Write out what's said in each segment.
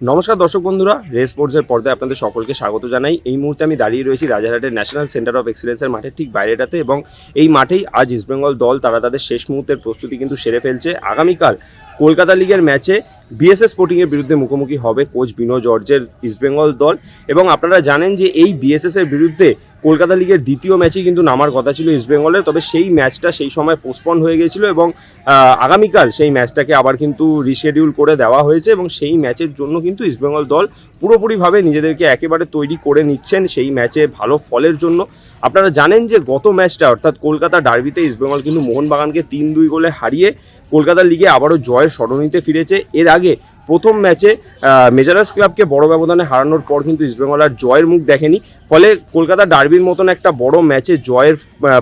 নমস্কার দর্শক বন্ধুরা রেস স্পোর্টসের পর্দায় আপনাদের সকলকে স্বাগত জানাই। এই মুহূর্তে আমি দাঁড়িয়ে রয়েছি রাজারহাটের ন্যাশনাল সেন্টার অফ এক্সিলেন্সের মাঠের ঠিক বাইরেটাতে এবং এই মাঠেই আজ ইস্টবেঙ্গল দল তারা তাদের শেষ মুহূর্তের প্রস্তুতি কিন্তু সেরে ফেলছে। আগামীকাল কলকাতা লিগের ম্যাচে বিএসএস স্পোর্টিংয়ের বিরুদ্ধে মুখোমুখি হবে কোচ বিনো জর্জের ইস্টবেঙ্গল দল এবং আপনারা জানেন যে এই বিএসএসের বিরুদ্ধে কলকাতা লিগের দ্বিতীয় ম্যাচেই কিন্তু নামার কথা ছিল ইস্টবেঙ্গলের তবে সেই ম্যাচটা সেই সময় পোস্টপন হয়ে গেছিল এবং আগামীকাল সেই ম্যাচটাকে আবার কিন্তু রিশেডিউল করে দেওয়া হয়েছে এবং সেই ম্যাচের জন্য কিন্তু ইস্টবেঙ্গল দল পুরোপুরিভাবে নিজেদেরকে একেবারে তৈরি করে নিচ্ছেন সেই ম্যাচে ভালো ফলের জন্য। আপনারা জানেন যে গত ম্যাচটা অর্থাৎ কলকাতা ডার্বিতে ইস্টবেঙ্গল কিন্তু মোহনবাগানকে তিন দুই গোলে হারিয়ে কলকাতা লিগে আবারও জয়ের স্মরণীতে ফিরেছে। এর আগে প্রথম ম্যাচে মেজারাস ক্লাবকে বড় ব্যবধানে হারানোর পর কিন্তু ইস্টবেঙ্গল আর জয়ের মুখ দেখেনি। ফলে কলকাতা ডার্বির মতন একটা বড় ম্যাচে জয়ের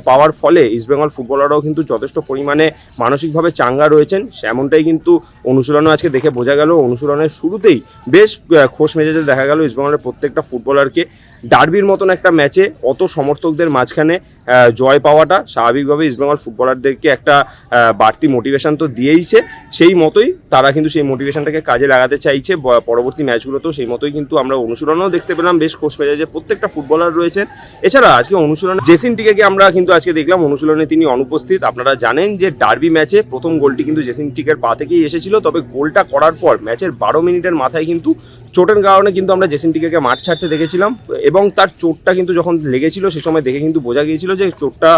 পাওয়ার ফলে ইস্টবেঙ্গল ফুটবলাররাও কিন্তু যথেষ্ট পরিমাণে মানসিকভাবে চাঙ্গা রয়েছেন। সেমনটাই কিন্তু অনুশীলনও আজকে দেখে বোঝা গেল। অনুশীলনের শুরুতেই বেশ খোশ মেজাজে দেখা গেল ইস্টবেঙ্গলের প্রত্যেকটা ফুটবলারকে। ডার্বির মতন একটা ম্যাচে অত সমর্থকদের মাঝখানে জয় পাওয়াটা স্বাভাবিকভাবে ইস্টবেঙ্গল ফুটবলারদেরকে একটা বাড়তি মোটিভেশন তো দিয়েইছে। সেই মতোই তারা কিন্তু সেই মোটিভেশনটাকে কাজে লাগাতে চাইছে। পরবর্তী ম্যাচগুলোতেও সেই মতোই কিন্তু আমরা অনুশীলনও দেখতে পেলাম। বেশ খোশ মেজাজে প্রত্যেকটা ফুটবলার রয়েছেন। এছাড়া আজকে অনুশীলনে জেসিন টিকে আমরা কিন্তু আজকে দেখলাম। অনুশীলনে তিনি অনুপস্থিত। আপনারা জানেন যে ডার্বি ম্যাচে প্রথম গোলটি কিন্তু জেসিন টিকের পা থেকেই এসেছিল। তবে গোলটা করার পর ম্যাচের বারো মিনিটের মাথায় কিন্তু চোটের কারণে কিন্তু আমরা জেসিন টিকে মাঠ ছাড়তে দেখেছিলাম এবং তার চোটটা কিন্তু যখন লেগেছিল সে সময় দেখে কিন্তু বোঝা গিয়েছিল যে চোটটা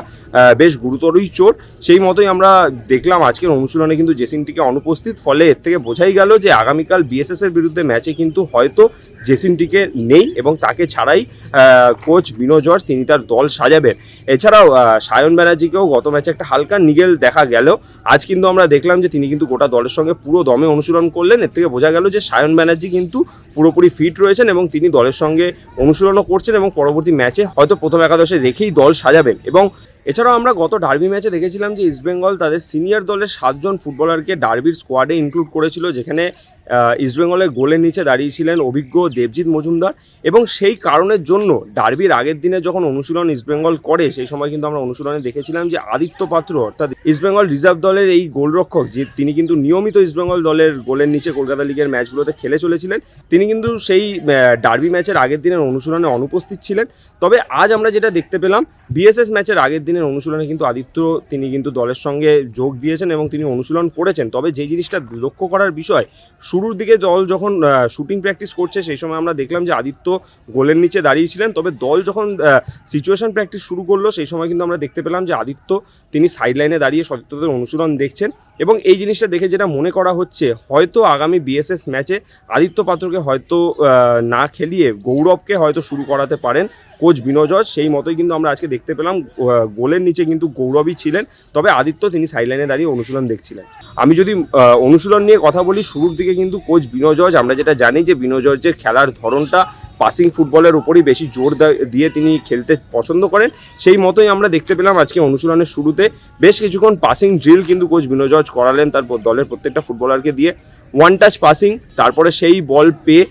বেশ গুরুতরই চোট। সেই মতোই আমরা দেখলাম আজকের অনুশীলনে কিন্তু জেসিন টিকে অনুপস্থিত। ফলে এর থেকে বোঝাই গেল যে আগামীকাল বিএসএস এর বিরুদ্ধে ম্যাচে কিন্তু হয়তো জেসিন টিকে নেই এবং তাকে ছাড়াই কোচ বিনো তিনি তার দল সাজাবেন। এছাড়াও সায়ন ব্যানার্জিকেও গত ম্যাচে একটা হালকা নিগেল দেখা গেল। আজ কিন্তু আমরা দেখলাম যে তিনি কিন্তু গোটা দলের সঙ্গে পুরো দমে অনুশীলন করলেন। এর থেকে বোঝা গেল যে সায়ন ব্যানার্জি কিন্তু পুরোপুরি ফিট রয়েছেন এবং তিনি দলের সঙ্গে অনুশীলনও করছেন এবং পরবর্তী ম্যাচে হয়তো প্রথম একাদশে রেখেই দল সাজাবেন। এবং এছাড়াও আমরা গত ডার্বি ম্যাচে দেখেছিলাম যে ইস্টবেঙ্গল তাদের সিনিয়র দলের সাতজন ফুটবলারকে ডার্বির স্কোয়াডে ইনক্লুড করেছিল, যেখানে ইস্টবেঙ্গলের গোলের নিচে দাঁড়িয়েছিলেন অভিজ্ঞ দেবজিৎ মজুমদার এবং সেই কারণের জন্য ডার্বির আগের দিনে যখন অনুশীলন ইস্টবেঙ্গল করে, সেই সময় কিন্তু আমরা অনুশীলনে দেখেছিলাম যে আদিত্য পাত্র, অর্থাৎ ইস্টবেঙ্গল রিজার্ভ দলের এই গোলরক্ষক, যে তিনি কিন্তু নিয়মিত ইস্টবেঙ্গল দলের গোলের নিচে কলকাতা লিগের ম্যাচগুলোতে খেলে চলেছিলেন, তিনি কিন্তু সেই ডার্বি ম্যাচের আগের দিনের অনুশীলনে অনুপস্থিত ছিলেন। তবে আজ আমরা যেটা দেখতে পেলাম, বিএসএস ম্যাচের আগের দিনের অনুশীলনে কিন্তু আদিত্য, তিনি কিন্তু দলের সঙ্গে যোগ দিয়েছেন এবং তিনি অনুশীলন করেছেন। তবে যে জিনিসটা লক্ষ্য করার বিষয় শুরুর দিকে দল যখন শুটিং প্র্যাকটিস করছে, সেই সময় আমরা দেখলাম যে আদিত্য গোলের নিচে দাঁড়িয়েছিলেন। তবে দল যখন সিচুয়েশন প্র্যাকটিস শুরু করল, সেই সময় কিন্তু আমরা দেখতে পেলাম যে আদিত্য তিনি সাইড লাইনে দাঁড়িয়ে সতীর্থদের অনুশীলন দেখছেন। এবং এই জিনিসটা দেখে যেটা মনে করা হচ্ছে, হয়তো আগামী বিএসএস ম্যাচে আদিত্য পাত্রকে হয়তো না খেলিয়ে গৌরবকে হয়তো শুরু করাতে পারেন। কোচ বিনোজয় সেই মতোই কিন্তু আমরা আজকে দেখতে পেলাম। গোলের নিচে কিন্তু গৌরবই ছিলেন, তবে আদিত্য তিনি সাইডলাইনে দাঁড়িয়ে অনুশীলন দেখছিলেন। আমি যদি অনুশীলন নিয়ে কথা বলি, শুরুর দিকে কিন্তু কোচ বিনোজয় আমরা যেটা জানি যে বিনোজয়ের খেলার ধরনটা পাসিং ফুটবলের উপরই বেশি জোর দিয়ে তিনি খেলতে পছন্দ করেন। সেই মতোই আমরা দেখতে পেলাম আজকে অনুশীলনের শুরুতে। বেশ কিছুক্ষণ পাসিং ড্রিল কিন্তু কোচ বিনোজয় করালেন তার দলের প্রত্যেকটা ফুটবলারকে দিয়ে। ওয়ান টাচ পাসিং তারপরে সেই বল পেয়ে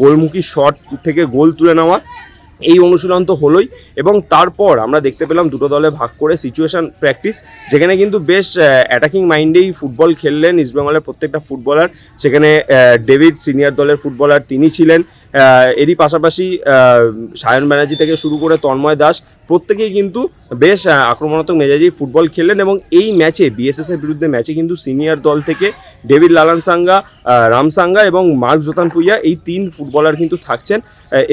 গোলমুখী শট থেকে গোল তুলে নেওয়া। এই অনুশীলন তো হলোই এবং তারপর আমরা দেখতে পেলাম দুটো দলে ভাগ করে সিচুয়েশন প্র্যাকটিস যেখানে কিন্তু বেশ অ্যাটাকিং মাইন্ডেই ফুটবল খেললেন ইস্টবেঙ্গলের প্রত্যেকটা ফুটবলার সেখানে ডেভিড সিনিয়র দলের ফুটবলার তিনি ছিলেন। এরই পাশাপাশি সায়ন ব্যানার্জি থেকে শুরু করে তন্ময় দাস প্রত্যেকেই কিন্তু বেশ আক্রমণাত্মক মেজাজেই ফুটবল খেললেন এবং এই ম্যাচে বিএসএস এর বিরুদ্ধে ম্যাচে কিন্তু সিনিয়র দল থেকে ডেভিড লালান সাঙ্গা আহ, রাম সাঙ্গা এবং মার্ক জোতান পুইয়া এই তিন ফুটবলার কিন্তু থাকছেন।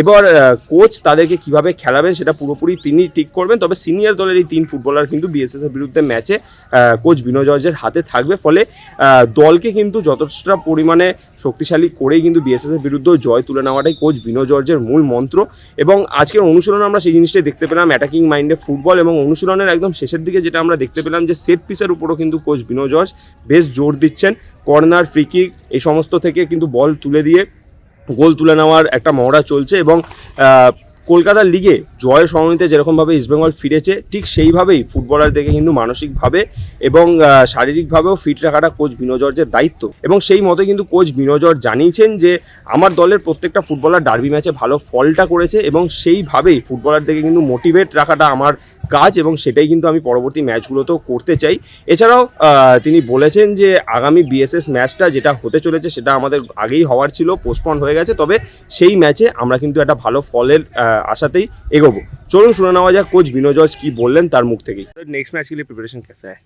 এবার কোচ তাদেরকে কীভাবে খেলাবেন সেটা পুরোপুরি তিনি ঠিক করবেন তবে সিনিয়র দলের এই তিন ফুটবলার কিন্তু বিএসএস এর বিরুদ্ধে ম্যাচে কোচ বিনয় জর্জের হাতে থাকবে। ফলে দলকে কিন্তু যথেষ্ট পরিমাণে শক্তিশালী করেই কিন্তু বিএসএস এর বিরুদ্ধে জয় তুলে নেওয়াটাই কোচ বিনয় জর্জের মূল মন্ত্র। এবং আজকের অনুশীলনে আমরা সেই জিনিসটাই দেখতে পেলাম অ্যাটাকিং মাইন্ডে ফুটবল এবং অনুশীলনের একদম শেষের দিকে যেটা আমরা দেখতে পেলাম যে সেট পিসের উপরও কিন্তু কোচ বিনয় জর্জ বেশ জোর দিচ্ছেন। কর্নার ফ্রিকিক এই সমস্ত থেকে কিন্তু বল তুলে দিয়ে গোল তুলে নেওয়ার একটা মহড়া চলছে এবং আহ, কলকাতা লিগে জয় সরণিতে যেরকমভাবে ইস্টবেঙ্গল ফিরেছে ঠিক সেইভাবেই ফুটবলারদেরকে কিন্তু মানসিকভাবে এবং শারীরিকভাবেও ফিট রাখাটা কোচ বিনোজর্জের দায়িত্ব। এবং সেই মতো কিন্তু কোচ বিনোজর জানিয়েছেন যে আমার দলের প্রত্যেকটা ফুটবলার ডার্বি ম্যাচে ভালো ফলটা করেছে এবং সেইভাবেই ফুটবলারদেরকে কিন্তু মোটিভেট রাখাটা আমার কাজ এবং সেটাই কিন্তু আমি পরবর্তী ম্যাচগুলোতেও করতে চাই। এছাড়াও তিনি বলেছেন যে আগামী বিএসএস ম্যাচটা যেটা হতে চলেছে সেটা আমাদের আগেই হওয়ার ছিল পোস্টপন্ড হয়ে গেছে তবে সেই ম্যাচে আমরা কিন্তু একটা ভালো ফলের আহ, আশাতেই এগোবো চলুন শুনে নেওয়া যাক কোচ বিনোজ জর্জ কি বললেন তার মুখ থেকেই নেক্সট ম্যাচ के लिए प्रिपरेशन कैसा है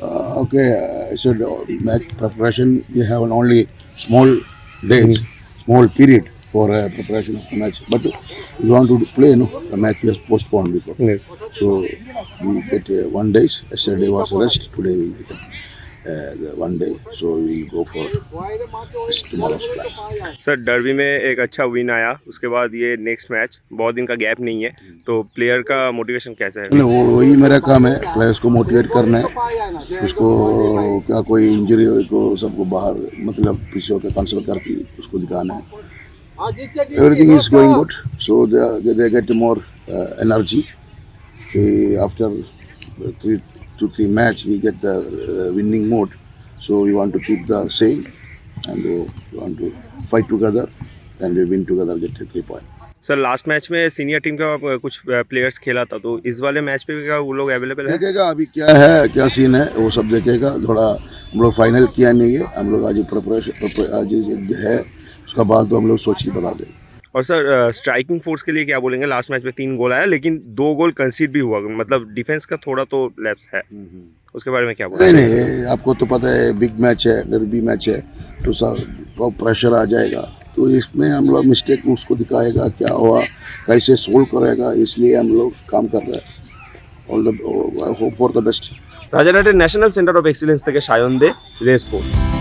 Uh, okay, uh, so the match preparation we have an only small days, small period for uh, preparation of the match. But we want to play, no, the match was postponed before. Yes. So we get uh, one days. Yesterday was rest. Today we get uh, the one day. So we will go for tomorrow's. Sir derby में एक अच्छा win आया। उसके बाद ये next match बहुत दिन का गैप नहीं है। तो प्लेयर का मोटिवेशन कैसा है? वो वही मेरा काम है। प्लेयर्स को मोटिवेट करना है। उसको क्या कोई इंजरी हो को सबको बाहर मतलब पीछे होकर कंसल्ट करके उसको दिखाना है। Everything is going good. So they, they get more uh, energy. Uh, after three two three match we get the uh, winning mode. So we want to keep the same and uh, we want to fight together and we win together get three point. Sir last match में senior team का कुछ players खेला था तो इस वाले match पे भी क्या वो लोग अवेलेबल है? देखेगा अभी क्या है क्या सीन है वो सब देखेगा। थोड़ा हम लोग फाइनल किया नहीं है। हम लोग आज प्रिपरेशन आज है उसका बाद तो हम लोग सोच के बता देंगे। और सर स्ट्राइकिंग फोर्स के लिए क्या बोलेंगे लास्ट मैच में तीन गोल आया लेकिन दो गोल कंसीड भी हुआ मतलब डिफेंस का थोड़ा तो लैप्स है उसके बारे में क्या नहीं बोलेंगे नहीं आपको तो पता है बिग मैच है डरबी मैच है तो सब बहुत प्रेशर आ जाएगा तो इसमें हम लोग मिस्टेक उसको दिखाएगा क्या हुआ कैसे सोल्व करेगा इसलिए हम लोग काम कर रहे हैं all the hope for the best রাজারহাটের national centre of excellence থেকে সায়ন দে রেস স্পোর্টস